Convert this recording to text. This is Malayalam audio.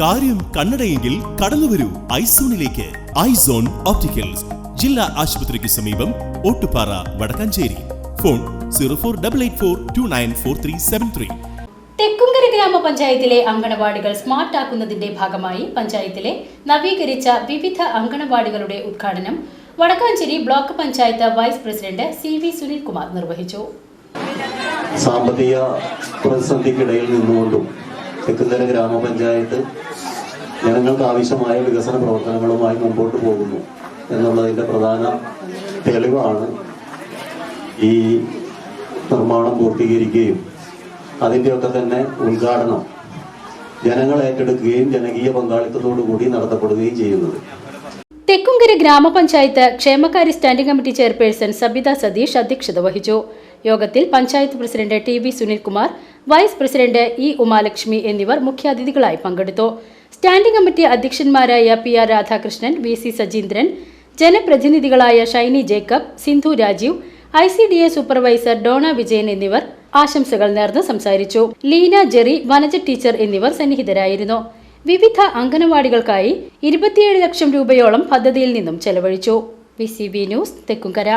കാര്യം കണ്ണടയെങ്കിൽ കടന്നുവരൂ ഐസോണിലേക്ക്. Eyes on opticals. ജില്ലാ ആശുപത്രിക്ക് സമീപം Ottupara Wadakkanchery. Phone zero four double eight four two nine four three seven three. Thekkumkara ഗ്രാമപഞ്ചായത്തിലെ അങ്കണവാടികൾ സ്മാർട്ട് ആക്കുന്നതിന്റെ ഭാഗമായി പഞ്ചായത്തിലെ നവീകരിച്ച വിവിധ അങ്കണവാടികളുടെ ഉദ്ഘാടനം Wadakkanchery block panchayat vice president C V Sunilkumar നിർവഹിച്ചു. സാമ്പത്തിക പ്രതിസന്ധിക്കിടയിൽ നിന്നുകൊണ്ടും തെക്കുംകര ഗ്രാമപഞ്ചായത്ത് ജനങ്ങൾക്ക് ആവശ്യമായ വികസന പ്രവർത്തനങ്ങളുമായി മുമ്പോട്ട് പോകുന്നു എന്നുള്ളതിന്റെ പ്രധാന തെളിവാണ് ഈ നിർമ്മാണം പൂർത്തീകരിക്കുകയും അതിന്റെയൊക്കെ തന്നെ ഉദ്ഘാടനം ജനങ്ങൾ ഏറ്റെടുക്കുകയും ജനകീയ പങ്കാളിത്തത്തോടു കൂടി നടത്തപ്പെടുകയും ചെയ്യുന്നത്. തെക്കുംകര ഗ്രാമപഞ്ചായത്ത് ക്ഷേമകാര്യ standing committee chairperson Sabitha Satheesh അധ്യക്ഷത വഹിച്ചു. യോഗത്തിൽ panchayat president T V Sunilkumar vice president E Umalakshmi എന്നിവർ മുഖ്യാതിഥികളായി പങ്കെടുത്തു. Standing committee അധ്യക്ഷന്മാരായ P R Radhakrishnan V C Sajeendran ജനപ്രതിനിധികളായ Shiny Jacob Sindhu Rajeev I C D A supervisor Dona Vijayan എന്നിവർ ആശംസകൾ നേർന്ന് സംസാരിച്ചു. ലീന ജെറി വനജ ടീച്ചർ എന്നിവർ സന്നിഹിതരായിരുന്നു. വിവിധ അംഗനവാടികൾക്കായി ഇരുപത്തിയേഴ് ലക്ഷം രൂപയോളം പദ്ധതിയിൽ നിന്നും ചെലവഴിച്ചു. V C B news Thekkumkara.